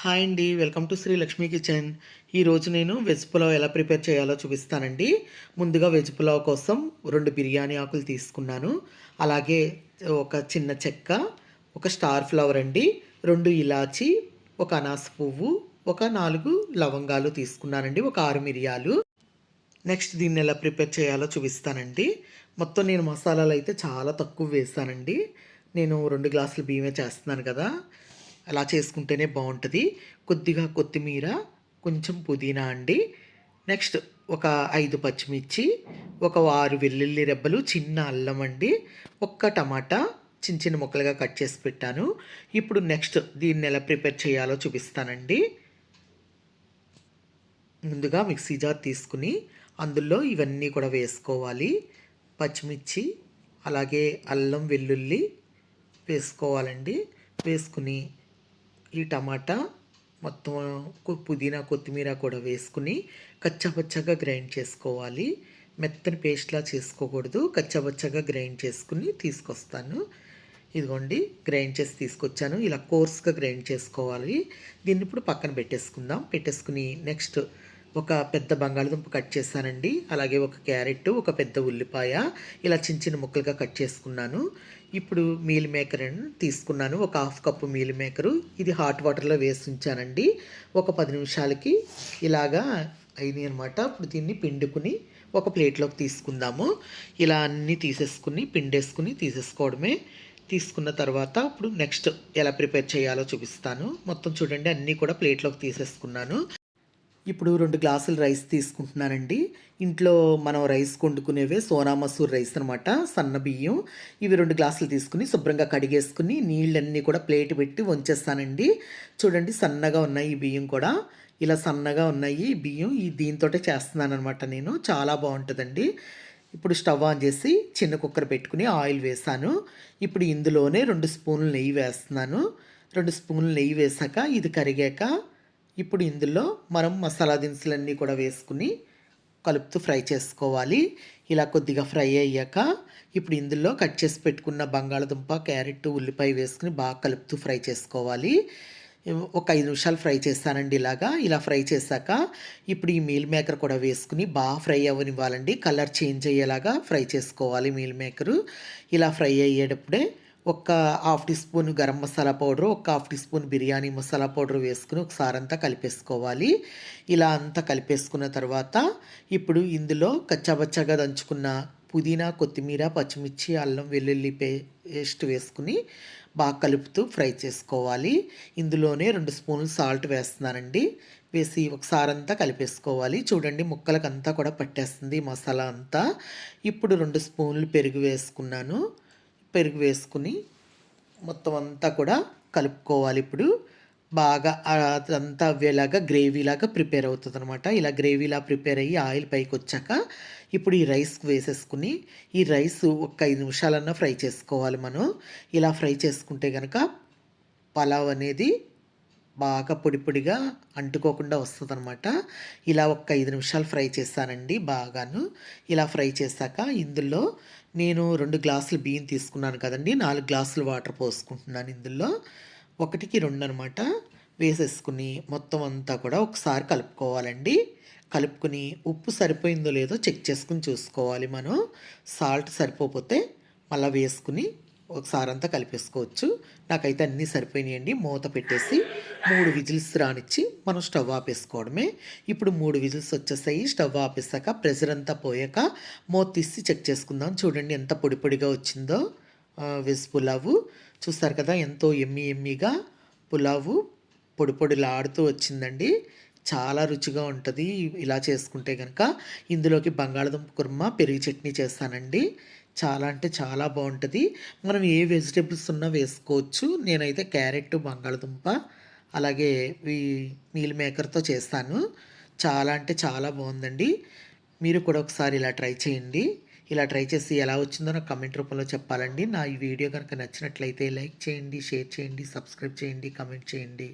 Hi అండి welcome to Shri Lakshmi kitchen. ఈరోజు నేను వెజ్ పులావ్ ఎలా ప్రిపేర్ చేయాలో చూపిస్తానండి. ముందుగా వెజ్ పులావ్ కోసం రెండు బిర్యానీ ఆకులు తీసుకున్నాను. అలాగే ఒక చిన్న చెక్క ఒక స్టార్ ఫ్లవర్ అండి రెండు ఇలాచి ఒక అనాస పువ్వు ఒక నాలుగు లవంగాలు తీసుకున్నానండి ఒక ఆరు మిరియాలు. నెక్స్ట్ దీన్ని ఎలా ప్రిపేర్ చేయాలో చూపిస్తానండి. మొత్తం నేను మసాలాలు అయితే చాలా తక్కువ వేస్తానండి నేను రెండు గ్లాసులు బియ్యమే చేస్తున్నాను కదా. అలా చేసుకుంటేనే బాగుంటుంది. కొద్దిగా కొత్తిమీర కొంచెం పుదీనా అండి. నెక్స్ట్ ఒక ఐదు పచ్చిమిర్చి ఒక ఆరు వెల్లుల్లి రెబ్బలు చిన్న అల్లం అండి. ఒక్క టమాటా చిన్న చిన్న ముక్కలుగా కట్ చేసి పెట్టాను. ఇప్పుడు నెక్స్ట్ దీన్ని ఎలా ప్రిపేర్ చేయాలో చూపిస్తానండి. ముందుగా మిక్సీ జార్ తీసుకుని అందులో ఇవన్నీ కూడా వేసుకోవాలి. పచ్చిమిర్చి అలాగే అల్లం వెల్లుల్లి వేసుకోవాలండి. వేసుకుని ఈ టమాటా మొత్తం పుదీనా కొత్తిమీర కూడా వేసుకుని కచ్చబచ్చగా గ్రైండ్ చేసుకోవాలి. మెత్తని పేస్ట్లా చేసుకోకూడదు. కచ్చబచ్చగా గ్రైండ్ చేసుకుని తీసుకొస్తాను. ఇదిగోండి గ్రైండ్ చేసి తీసుకొచ్చాను. ఇలా కోర్స్గా గ్రైండ్ చేసుకోవాలి. దీన్ని ఇప్పుడు పక్కన పెట్టేసుకుందాం. పెట్టేసుకుని నెక్స్ట్ ఒక పెద్ద బంగాళదుంప కట్ చేశానండి. అలాగే ఒక క్యారెట్ ఒక పెద్ద ఉల్లిపాయ ఇలా చిన్న చిన్న ముక్కలుగా కట్ చేసుకున్నాను. ఇప్పుడు మీల్ మేకర్ అని తీసుకున్నాను. ఒక హాఫ్ కప్పు మీల్ మేకరు. ఇది హాట్ వాటర్లో వేసి ఉంచానండి. ఒక పది నిమిషాలకి ఇలాగా అయింది అనమాట ఇప్పుడు దీన్ని పిండుకుని ఒక ప్లేట్లోకి తీసుకుందాము. ఇలా అన్నీ తీసేసుకుని పిండేసుకుని తీసేసుకోవడమే. తీసుకున్న తర్వాత ఇప్పుడు నెక్స్ట్ ఎలా ప్రిపేర్ చేయాలో చూపిస్తాను. మొత్తం చూడండి అన్నీ కూడా ప్లేట్లోకి తీసేసుకున్నాను. ఇప్పుడు రెండు గ్లాసులు రైస్ తీసుకుంటున్నానండి. ఇంట్లో మనం రైస్ వండుకునేవే సోనా మసూర్ రైస్ అనమాట సన్న బియ్యం. ఇవి రెండు గ్లాసులు తీసుకుని శుభ్రంగా కడిగేసుకుని నీళ్ళన్నీ కూడా ప్లేట్ పెట్టి వంచేస్తానండి. చూడండి సన్నగా ఉన్నాయి ఈ బియ్యం కూడా. ఇలా సన్నగా ఉన్నాయి ఈ బియ్యం. ఈ దీంతో చేస్తున్నాను అనమాట నేను. చాలా బాగుంటుందండి. ఇప్పుడు స్టవ్ ఆన్ చేసి చిన్న కుక్కర్ పెట్టుకుని ఆయిల్ వేసాను. ఇప్పుడు ఇందులోనే రెండు స్పూన్లు నెయ్యి వేస్తున్నాను. రెండు స్పూన్లు నెయ్యి వేసాక ఇది కరిగాక ఇప్పుడు ఇందులో మనం మసాలా దినుసులన్నీ కూడా వేసుకుని కలుపుతూ ఫ్రై చేసుకోవాలి. ఇలా కొద్దిగా ఫ్రై అయ్యాక ఇప్పుడు ఇందులో కట్ చేసి పెట్టుకున్న బంగాళదుంప క్యారెట్ ఉల్లిపాయ వేసుకుని బాగా కలుపుతూ ఫ్రై చేసుకోవాలి. ఒక ఐదు నిమిషాలు ఫ్రై చేస్తానండి ఇలాగా. ఇలా ఫ్రై చేశాక ఇప్పుడు ఈ మీల్ మేకర్ కూడా వేసుకుని బాగా ఫ్రై అవ్వనివ్వాలండి. కలర్ చేంజ్ అయ్యేలాగా ఫ్రై చేసుకోవాలి మీల్ మేకరు. ఇలా ఫ్రై అయ్యేటప్పుడే ఒక half teaspoon garam masala powder ఒక half teaspoon biryani masala powder వేసుకుని ఒకసారి అంతా కలిపేసుకోవాలి. ఇలా అంతా కలిపేసుకున్న తర్వాత ఇప్పుడు ఇందులో కచ్చాబచ్చాగా దంచుకున్న పుదీనా కొత్తిమీర పచ్చిమిర్చి అల్లం వెల్లుల్లి పేస్ట్ వేసుకుని బాగా కలుపుతూ ఫ్రై చేసుకోవాలి. ఇందులోనే రెండు స్పూన్లు సాల్ట్ వేస్తున్నానండి. వేసి ఒకసారి అంతా కలిపేసుకోవాలి. చూడండి ముక్కలకంతా కూడా పట్టేస్తుంది మసాలా అంతా. ఇప్పుడు రెండు స్పూన్లు పెరుగు వేసుకున్నాను. పెరుగు వేసుకుని మొత్తం అంతా కూడా కలుపుకోవాలి ఇప్పుడు. బాగా అదంతా అవ్వేలాగా గ్రేవీలాగా ప్రిపేర్ అవుతుంది అనమాట ఇలా గ్రేవీలా ప్రిపేర్ అయ్యి ఆయిల్ పైకి వచ్చాక ఇప్పుడు ఈ రైస్ వేసేసుకుని ఈ రైస్ ఒక ఐదు నిమిషాలన్నా ఫ్రై చేసుకోవాలి మనం. ఇలా ఫ్రై చేసుకుంటే కనుక పలావ్ అనేది బాగా పొడి పొడిగా అంటుకోకుండా వస్తుంది అనమాట ఇలా ఒక ఐదు నిమిషాలు ఫ్రై చేస్తానండి బాగాను. ఇలా ఫ్రై చేశాక ఇందులో నేను రెండు గ్లాసులు బియ్యం తీసుకున్నాను కదండి. నాలుగు గ్లాసులు వాటర్ పోసుకుంటున్నాను ఇందులో. ఒకటికి రెండు అనమాట వేసేసుకుని మొత్తం అంతా కూడా ఒకసారి కలుపుకోవాలండి. కలుపుకుని ఉప్పు సరిపోయిందో లేదో చెక్ చేసుకుని చూసుకోవాలి మనం. సాల్ట్ సరిపోతే మళ్ళీ వేసుకుని ఒకసారి అంతా కలిపేసుకోవచ్చు. నాకైతే అన్నీ సరిపోయినాయండి. మూత పెట్టేసి మూడు విజిల్స్ రానిచ్చి మనం స్టవ్ ఆపేసుకోవడమే. ఇప్పుడు మూడు విజిల్స్ వచ్చేసాయి. స్టవ్ ఆపేసాక ప్రెషర్ అంతా పోయాక మూత తీసి చెక్ చేసుకుందాం. చూడండి ఎంత పొడి పొడిగా వచ్చిందో. వెజ్ పులావు. చూస్తారు కదా ఎంతో ఎమ్మి ఎమ్మిగా పులావు పొడి పొడిలాడుతూ వచ్చిందండి. చాలా రుచిగా ఉంటుంది. ఇలా చేసుకుంటే కనుక ఇందులోకి బంగాళదుంప కుర్మా పెరుగు చట్నీ చేస్తానండి. చాలా అంటే చాలా బాగుంటుంది. మనం ఏ వెజిటేబుల్స్ ఉన్నా వేసుకోవచ్చు. నేనైతే క్యారెట్ బంగాళదుంప అలాగే ఈ మీల్ మేకర్తో చేస్తాను. చాలా అంటే చాలా బాగుందండి. మీరు కూడా ఒకసారి ఇలా ట్రై చేయండి. ఇలా ట్రై చేసి ఎలా వచ్చిందో నాకు కమెంట్ రూపంలో చెప్పాలండి. నా ఈ వీడియో కనుక నచ్చినట్లయితే లైక్ చేయండి షేర్ చేయండి సబ్స్క్రైబ్ చేయండి కమెంట్ చేయండి.